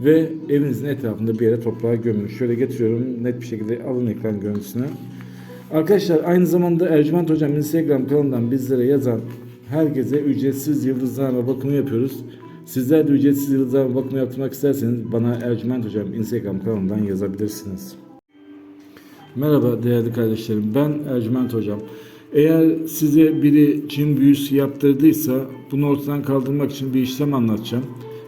Ve evinizin etrafında bir yere toprağa gömün. Şöyle getiriyorum net bir şekilde alın ekran görüntüsünü. Arkadaşlar aynı zamanda Ercüment Hocam Instagram kanalından bizlere yazan herkese ücretsiz yıldızlarla bakımı yapıyoruz. Sizler de ücretsiz yıldızlarla bakımı yaptırmak isterseniz bana Ercüment Hocam Instagram kanalından yazabilirsiniz. Merhaba değerli kardeşlerim ben Ercüment Hocam. Eğer size biri cin büyüsü yaptırdıysa bunu ortadan kaldırmak için bir işlem anlatacağım.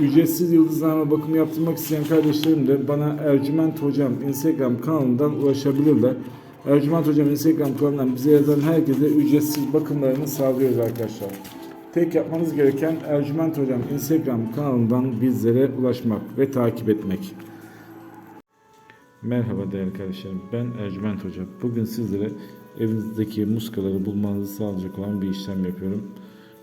ücretsiz yıldızlarına bakım yaptırmak isteyen kardeşlerim de bana Ercüment Hocam Instagram kanalından ulaşabilirler. Ercüment Hocam Instagram kanalından bize yazan herkese ücretsiz bakımlarını sağlıyoruz arkadaşlar. Tek yapmanız gereken Ercüment Hocam Instagram kanalından bizlere ulaşmak ve takip etmek. Merhaba değerli kardeşlerim. Ben Ercüment Hoca. Bugün sizlere evinizdeki muskaları bulmanızı sağlayacak olan bir işlem yapıyorum.